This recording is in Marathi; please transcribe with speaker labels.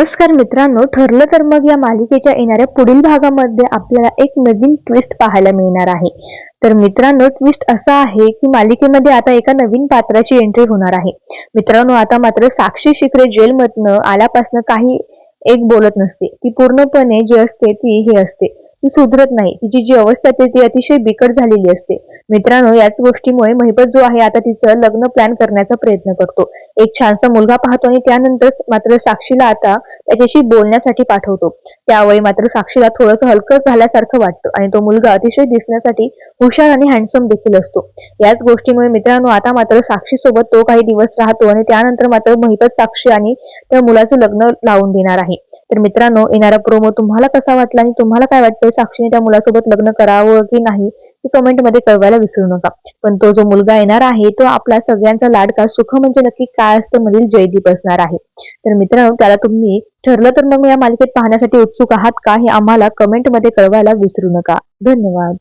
Speaker 1: नमस्कार मित्रांनो ठरलं तर मग या मालिकेच्या येणाऱ्या पुढील भागामध्ये आपल्याला एक नवीन ट्विस्ट पाहायला मिळणार आहे. तर मित्रांनो ट्विस्ट असा आहे की मालिकेमध्ये आता एका नवीन पात्राची एंट्री होणार आहे. मित्रांनो आता मात्र साक्षी शिकरे जेलमधनं आल्यापासनं काही एक बोलत नसते. ती पूर्णपणे जी असते ती हे असते. ती सुधरत नाही. तिची जी अवस्था असते ती अतिशय बिकट झालेली असते. मित्रांनो याच गोष्टीमुळे महिपत जो आहे आता तिचं लग्न प्लॅन करण्याचा प्रयत्न करतो. एक छानसा मुलगा पाहतो आणि त्यानंतर मात्र साक्षीला आता त्याच्याशी बोलण्यासाठी पाठवतो. त्यावेळी मात्र साक्षीला थोडंसं हलकं झाल्यासारखं वाटतं आणि तो मुलगा अतिशय दिसण्यासाठी हुशार आणि हँडसम देखील असतो. याच गोष्टीमुळे मित्रांनो आता मात्र साक्षी सोबत तो काही दिवस राहतो आणि त्यानंतर मात्र महिपत साक्षी आणि त्या मुलाचं लग्न लावून देणार आहे. तर मित्रांनो येणारा प्रोमो तुम्हाला कसा वाटला आणि तुम्हाला काय वाटतं? आई साक्षीने त्या मुलासोबत लग्न करावं की नाही ते कमेंटमध्ये कळवायला विसरू नका. पण तो जो मुलगा येणार आहे तो आपला सगळ्यांचा लाडका सुख म्हणजे नक्की काय असतं मधील जयदीप असणार आहे. तर मित्रांनो त्याला तुम्ही ठरलं तर मग या मालिकेत पाहण्यासाठी उत्सुक आहात का हे आम्हाला कमेंटमध्ये कळवायला विसरू नका. धन्यवाद.